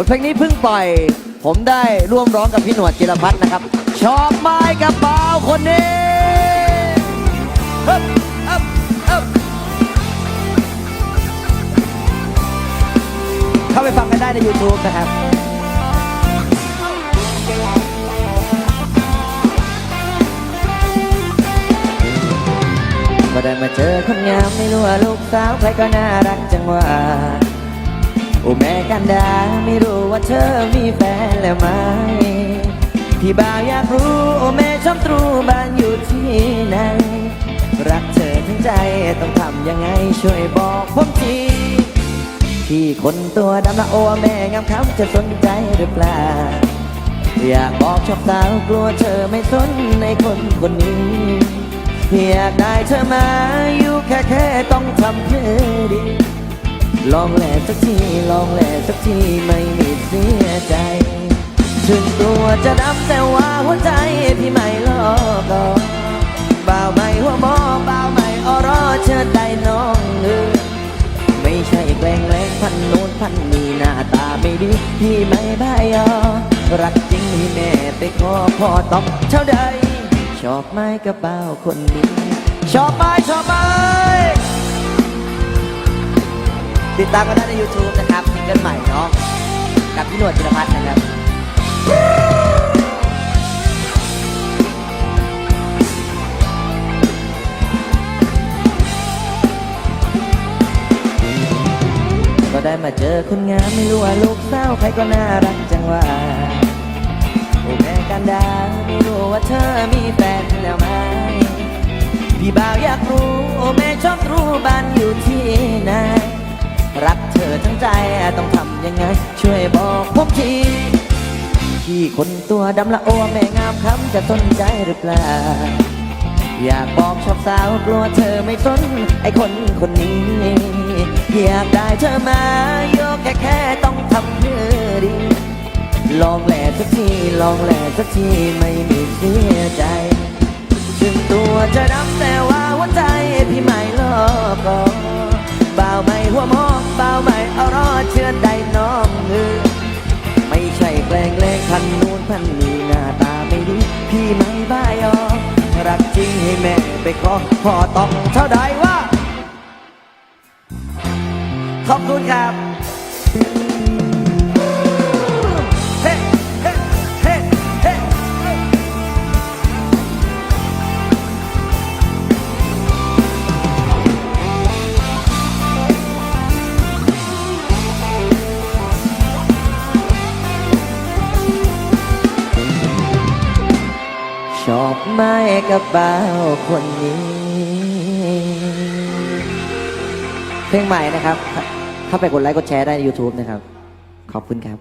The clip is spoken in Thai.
บทเพลงนี้เพิ่งปล่อย ผมได้ร่วมร้องกับพี่หนวดจิรพัฒน์นะครับ ชอบไม้กับเบาคนนี้เข้าไปฟังกันได้ใน YouTube นะครับก็ได้มาเจอคนงามไม่รู้ว่าลูกสาวใครก็น่ารักจังว่า อ้แม่กันดาไม่รู้ว่าเธอมีแฟนแล้วไหมพี่บ่าวอยากรู้ โอ้แม่ชอบตรูบ้านอยู่ที่ไหนรักเธอทั้งใจต้องทำยังไงช่วยบอกผมทีพี่คนตัวดำละโอ้แม่งามคำจะสนใจหรือเปล่า อยากบอกชอบสาวกลัวเธอไม่สนในคนคนนี้อยากได้เธอมาอยู่แค่แค่ต้องทำเพื่อดี ลองแหล่สักทีลองแหล่สักทีไม่มีเสียใจ ถึงตัวจะดำแต่ว่าหัวใจพี่ไม่ลอกก็บ่าวไม่หัวหมอบ่าวไม่อรอเชิดได้น้องเออไม่ใช่แกล้งแล้งพันโน้นพันนี้หน้าตาไม่ดีพี่ไม่บ้ายอรักจริงที่แม่ไปขอพ่อต้องเท่าใดชอบไหมกระเป๋าคนนี้ ชอบไหมชอบไหม ติดตามกันได้ใน YouTube นะครับซิงเกิลใหม่เนาะกับพี่หนวดจิรพัฒน์นะครับก็ได้มาเจอคนงามไม่รู้ว่าลูกสาวใครก็น่ารักจังว่าโอ้แม่กันดาไม่รู้ว่าเธอมีแฟนแล้วไหมพี่บ่าวอยากรู้ ใจต้องทำยังไง ช่วยบอกผมทีพี่คนตัวดำละโอแม่งามคำจะสนใจหรือเปล่า อยากบอกชอบสาวกลัวเธอไม่สนไอคนคนนี้ อยากได้เธอมาโยกแค่แค่ต้องทำเพื่อดีลองแหล่สักทีลองแหล่สักทีไม่มีเสียใจถึงตัวจะดำแต่ว่าหัวใจพี่ไม่ลอกก็ จริงให้แม่ไปขอพ่อต้องเท่าใดว่า ขอบคุณครับ อบไม้กระเป๋าคนนี้ เพลงใหม่นะครับ ถ้าไปกดไลค์กดแชร์ได้ใน YouTube นะครับ ขอบคุณครับ